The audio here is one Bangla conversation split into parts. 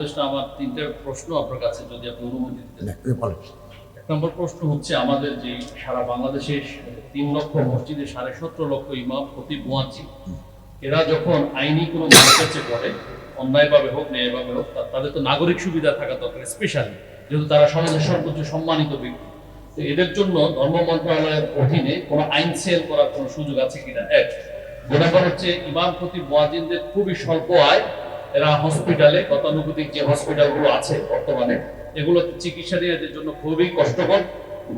আমার তিনটে প্রশ্ন আপনার কাছে যদি আপনি অনুমতি দিতেন এক নম্বর প্রশ্ন হচ্ছে আমাদের যে সারা বাংলাদেশে তিন লক্ষ মসজিদে সাড়ে সতেরো লক্ষ ইমাম প্রতি এরা যখন আইনি কোনো কাছে করে অন্যায়ভাবে হোক ন্যায়ভাবে হোক তাদের তো নাগরিক সুবিধা থাকা দরকার স্পেশালি যেহেতু তারা সমাজের সর্বোচ্চ সম্মানিত ব্যক্তি। তো এদের জন্য ধর্ম মন্ত্রণালয়ের অধীনে কোনো আইন সেল করার কোনো সুযোগ আছে কিনা? এক নম্বর হচ্ছে ইমাম প্রতি মুয়াজ্জিনদের খুবই স্বল্প আয় এরা হসপিটালে গতানুগতিক যে হসপিটালগুলো আছে বর্তমানে, এগুলো চিকিৎসা দিয়ে এদের জন্য খুবই কষ্টকর।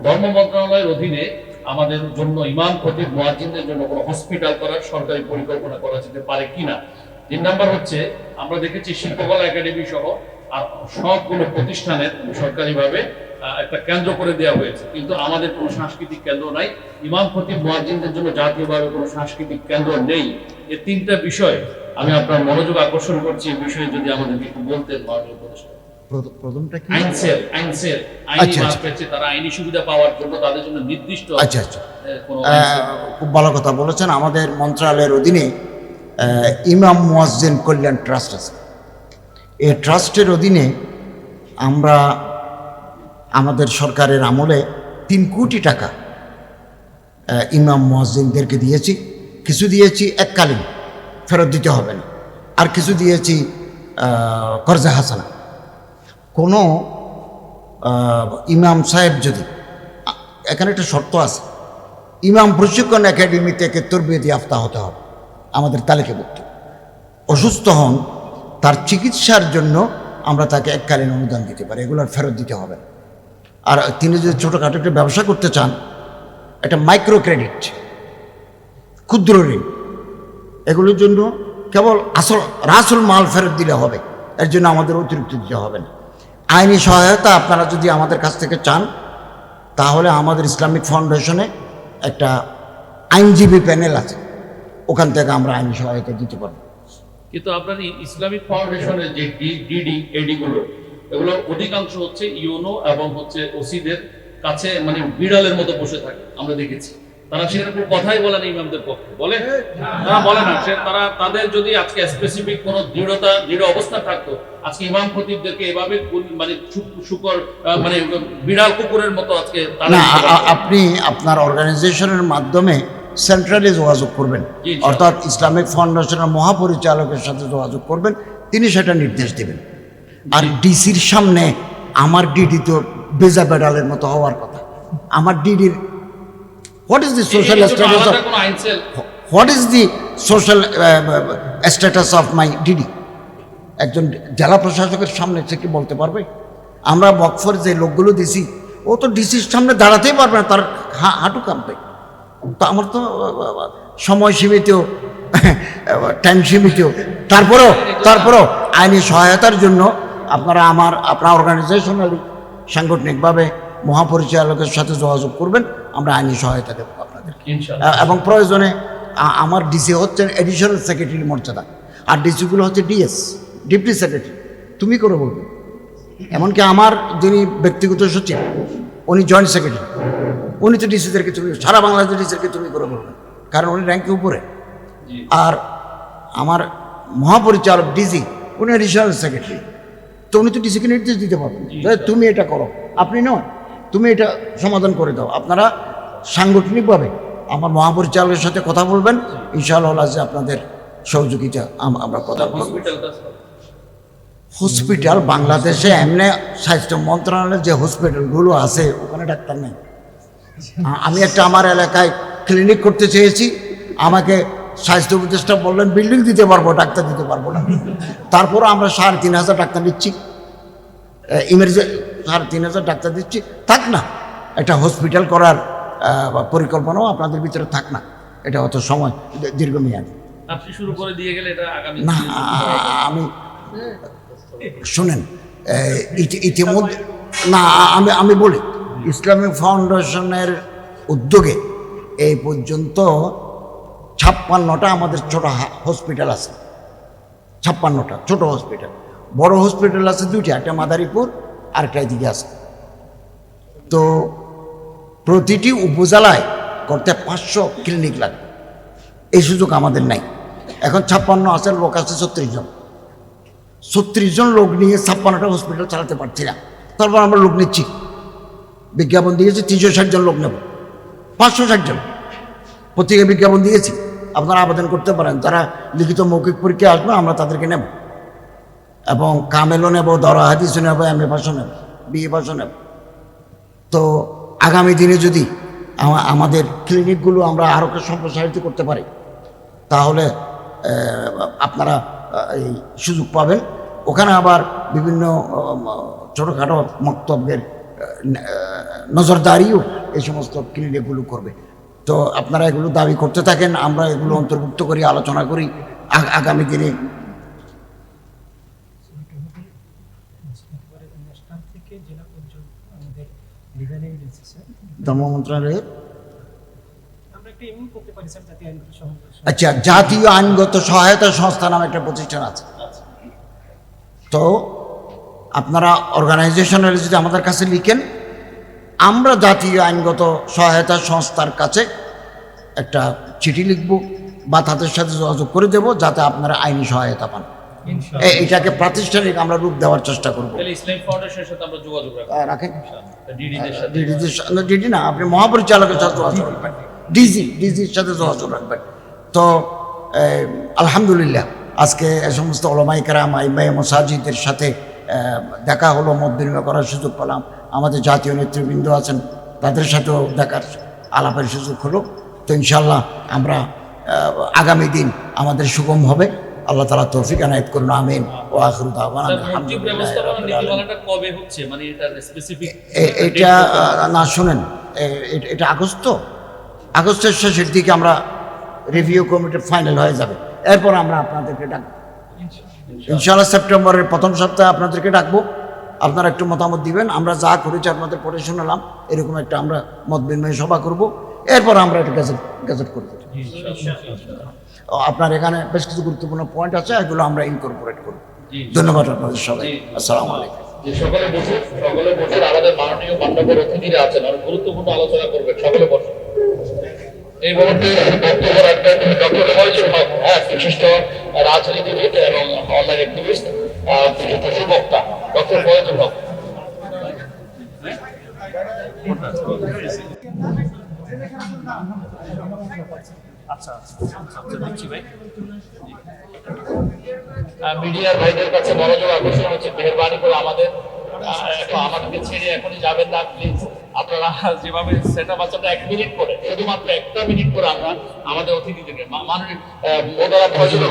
ধর্ম মন্ত্রণালয়ের অধীনে আমাদের জন্য ইমাম, খতিব, মুয়াজ্জিনদের জন্য কোনো হসপিটাল করার সরকারি পরিকল্পনা করা যেতে পারে কিনা? তিন নাম্বার হচ্ছে, আমরা দেখেছি শিল্পকলা একাডেমি সহ আর সবগুলো প্রতিষ্ঠানের সরকারিভাবে একটা কেন্দ্র করে দেওয়া হয়েছে। কিন্তু আমাদের কোনো সাংস্কৃতিক কেন্দ্র নাই। ইমাম, খতিব, মুয়াজ্জিনদের জন্য জাতীয়ভাবে কোনো সাংস্কৃতিক কেন্দ্র নেই। এই তিনটা বিষয় আমি আপনার মনোযোগ আকর্ষণ করছি এই বিষয়ে যদি আমাদেরকে একটু মাননীয় উপদেষ্টা। প্রথমটা কি? আইন সেল আইন সেল আইনি আচ্ছা, আচ্ছা। মাপ পেয়েছে তারা আইনি সুবিধা পাওয়ার জন্য তাদের জন্য নির্দিষ্ট আচ্ছা আচ্ছা। খুব ভালো কথা বলেছেন। আমাদের মন্ত্রণালয়ের অধীনে ইমাম মুয়াজ্জিন কল্যাণ ট্রাস্ট আছে। এই ট্রাস্টের অধীনে আমরা আমাদের সরকারের আমলে তিন কোটি টাকা ইমাম মুয়াজ্জিনদেরকে দিয়েছি। কিছু দিয়েছি এককালীন। ফেরত দিতে হবে না। আর কিছু দিয়েছি কর্জা হাসানা। কোনো ইমাম সাহেব যদি, এখানে একটা শর্ত আছে। ইমাম প্রশিক্ষণ একাডেমি থেকে তরবিয়তি আফতা হতে হবে। আমাদের তালিকাভুক্ত। অসুস্থ হন, তার চিকিৎসার জন্য আমরা তাকে এককালীন অনুদান দিতে পারি। এগুলোর ফেরত দিতে হবে আর তিনি যদি ছোটোখাটো একটা ব্যবসা করতে চান, একটা মাইক্রো ক্রেডিট ক্ষুদ্র ঋণ এগুলোর জন্য কেবল আসল, রাসুল মাল ফেরত দিলে হবে। এর জন্য আমাদের অতিরিক্ত দিতে হবে না। আইনি সহায়তা আপনারা যদি আমাদের কাছ থেকে চান, তাহলে আমাদের ইসলামিক ফাউন্ডেশনে একটা আইনজীবী প্যানেল আছে। ওখান থেকে আমরা আইনি সহায়তা দিতে পারব। কিন্তু আপনার ইসলামিক ফাউন্ডেশনের যে ডিডি, এডিগুলো, এগুলো অধিকাংশ হচ্ছে ইউনো এবং হচ্ছে ওসিদের কাছে মানে বিড়ালের মতো বসে থাকে। আমরা দেখেছি। তারা সেরকম কথাই বলে না ইমামদের পক্ষে। বলে? তারা বলে না। সে তারা তাদের যদি আজকে স্পেসিফিক কোনো দৃঢ়তা দৃঢ় অবস্থা থাকতো আজকে ইমাম খতিবদেরকে এভাবে মানে শুকর মানে বিড়াল কুকুরের মতো আজকে না আপনি আপনার অর্গানাইজেশনের মাধ্যমে সেন্ট্রালে যোগাযোগ করবেন। অর্থাৎ ইসলামিক ফাউন্ডেশনের মহাপরিচালকের সাথে যোগাযোগ করবেন তিনি সেটা নির্দেশ দেবেন। আর ডিসির সামনে আমার ডিডি তো বেজা বেড়ালের মতো হওয়ার কথা। আমার ডিডির what is the social status of what is the social status of my DD একজন জেলা প্রশাসকের সামনে সে কি বলতে পারবে? আমরা বকফর যে লোকগুলো দিছি ও তো ডিসির সামনে দাঁড়াতেই পারবে না তার হাঁটু কাঁপবে। তো আমার তো সময় সীমিত টাইম সীমিত তারপরেও তারপরেও আইনি সহায়তার জন্য আপনারা আমার আপনার অর্গানাইজেশনালি সাংগঠনিকভাবে মহাপরিচালকের সাথে যোগাযোগ করবেন। আমরা আইনি সহায়তা দেবো আপনাদের। এবং প্রয়োজনে আমার ডিসি হচ্ছেন এডিশনাল সেক্রেটারি মর্যাদা। আর ডিসিগুলো হচ্ছে ডিএস ডিপটি সেক্রেটারি তুমি করে বলবে। এমনকি আমার যিনি ব্যক্তিগত সচিব উনি জয়েন্ট সেক্রেটারি উনি তো ডিসিদেরকে তুমি সারা বাংলাদেশ ডিসিদেরকে তুমি করে বলবেন। কারণ উনি র্যাঙ্কে উপরে। আর আমার মহাপরিচালক ডিসি উনি এডিশনাল সেক্রেটারি তো উনি তো ডিসিকে নির্দেশ দিতে পারবেন। তুমি এটা করো। আপনি নয়। তুমি এটা সমাধান করে দাও। আপনারা সাংগঠনিকভাবে আমার মহাপরিচালকের সাথে কথা বলবেন। ইনশাআল্লাহ যে আপনাদের সহযোগিতা আমরা কথা বলব হসপিটাল বাংলাদেশে এমনি স্বাস্থ্য মন্ত্রণালয়ের যে হসপিটালগুলো আছে, ওখানে ডাক্তার নেই। আমি একটা আমার এলাকায় ক্লিনিক করতে চেয়েছি। আমাকে স্বাস্থ্য উপদেষ্টা বললেন, বিল্ডিং দিতে পারব, ডাক্তার দিতে পারব না। তারপরও আমরা সাড়ে তিন হাজার ডাক্তার দিচ্ছি ইমার্জেন্সি সাড়ে তিন হাজার ডাক্তার দিচ্ছি থাক না। একটা হসপিটাল করার পরিকল্পনাও আপনাদের ভিতরে থাক না। এটা অত সময় দীর্ঘমেয়াদী। আপনি শুরু করে দিয়ে গেলে এটা আগামী না আমি শুনেন ইতিমধ্যে না আমি আমি বলি ইসলামিক ফাউন্ডেশনের উদ্যোগে এই পর্যন্ত ছাপ্পান্নটা আমাদের ছোট হা- হসপিটাল আছে। ছাপ্পান্নটা ছোট হসপিটাল বড় হসপিটাল আছে দুইটা একটা মাদারীপুর আর একটা এদিকে আছে। তো প্রতিটি উপজেলায় করতে পাঁচশো ক্লিনিক লাগবে এই সুযোগ আমাদের নাই। এখন ছাপ্পান্ন আছে, লোক আছে ছত্রিশ জন। ছত্রিশ জন লোক নিয়ে ছাপ্পান্নটা হসপিটাল চালাতে পারছি না। তারপর আমরা লোক নিচ্ছি। বিজ্ঞাপন দিয়েছি, তিনশো ষাট জন লোক নেব। পাঁচশো ষাট জন। পত্রিকা বিজ্ঞাপন দিয়েছি। আপনারা আবেদন করতে পারেন। যারা লিখিত মৌখিক পরীক্ষা আসবে, আমরা তাদেরকে নেব। এবং কামেলও নেব দরা হাদিসও নেব এম এ ভাষণ নেব বিএ ভাষণ নেব। তো আগামী দিনে যদি আমাদের ক্লিনিকগুলো আমরা আরও সম্প্রসারিত করতে পারি, তাহলে আপনারা এই সুযোগ পাবেন। ওখানে আবার বিভিন্ন ছোটোখাটো মক্তব্যের নজরদারিও এই সমস্ত ক্লিনিকগুলো করবে। তো আপনারা এগুলো দাবি করতে থাকেন, আমরা এগুলো অন্তর্ভুক্ত করি, আলোচনা করি। আগামী দিনে পরে অনুষ্ঠান থেকে জেলা পর্যন্ত আমাদের লিগাল এভিডেন্স ধর্ম মন্ত্রণালয়ের? আমরা একটা এমনি করতে পারি স্যার জাতীয় আইনগত সহযোগিতা আচ্ছা জাতীয় আইনগত সহায়তা সংস্থা নামে একটা প্রতিষ্ঠান আছে। তো আপনারা অর্গানাইজেশনালি যদি আমাদের কাছে লিখেন আমরা জাতীয় আইনগত সহায়তা সংস্থার কাছে একটা চিঠি লিখব বা তাদের সাথে যোগাযোগ করে দেব যাতে আপনারা আইনি সহায়তা পান। এটাকে প্রাতিষ্ঠানিক আমরা রূপ দেওয়ার চেষ্টা করব। তাহলে ইসলাম ফাউন্ডেশনের সাথে আমরা যোগাযোগ রাখেন। ডিডিদের সাথে। ডিডিদের সাথে ডিডি না আপনি মহাপরিচালকের সাথে যোগাযোগ রাখবেন। ডিজি ডিজির সাথে যোগাযোগ রাখবেন। তো আলহামদুলিল্লাহ আজকে এ সমস্ত ওলামাই কারাম আইমাই মসাজিদের সাথে দেখা হলো মত বিনিময় করার সুযোগ পেলাম। আমাদের জাতীয় নেতৃবৃন্দ আছেন তাদের সাথেও দেখার আলাপের সুযোগ হলো। তো ইনশাল্লাহ আমরা আগামী দিন আমাদের সুগম হবে। আল্লাহ তালা তৌফিক আনায়ত করুন আমিন। ও আখরু দাওয়ান মানে এটা না শুনেন। এটা আগস্ট তো? আগস্টের শেষের দিকে আমরা রিভিউ কমিটি ফাইনাল হয়ে যাবে। এরপর আমরা আপনাদেরকে ডাকবো ইনশাআল্লাহ। সেপ্টেম্বরের প্রথম সপ্তাহে আপনাদেরকে ডাকবো। আপনারা একটু মতামত দিবেন। আমরা যা করেছি আপনাদের পরে শুনলাম। এরকম একটা আমরা মত বিনিময় সভা করব। এরপর আমরা এটা গ্যাজেট গ্যাজেট করব আপনার এখানে বেশ কিছু গুরুত্বপূর্ণ পয়েন্ট আছে এগুলো আমরা ইনকর্পোরেট করব। ধন্যবাদ আপনাদের সবাই আসসালামু আলাইকুম। সকলে বসুন সকলে বসুন আমাদের মাননীয় মান্যবর অতিথিরা আছেন অনেক গুরুত্বপূর্ণ আলোচনা করবেন সকলে বসুন। এই মুহূর্তে বক্তব্য রাখবেন ডক্টর ফয়জুল হক হ্যাঁ বিশিষ্ট রাজনীতিবিদ এবং অনলাইন অ্যাক্টিভিস্ট বক্তা ডক্টর ফয়জুল হক। মিডিয়ার ভাইদের কাছে মনোযোগ আকর্ষণ হচ্ছে মেহরবানি করে আমাদের। আমাদেরকে ছেড়ে এখনই যাবেন না প্লিজ আপনারা যেভাবে সেট আপ আছে এক মিনিট করে শুধুমাত্র একটা মিনিট করে আমরা আমাদের অতিথিদেরকে মাননীয় মোদারা ফজল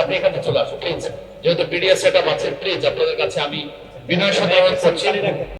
আপনি এখানে চলে আসুন প্লিজ যেহেতু মিডিয়া সেট আপ আছে প্লিজ আপনাদের কাছে আমি বিনয় সাধারণ করছি।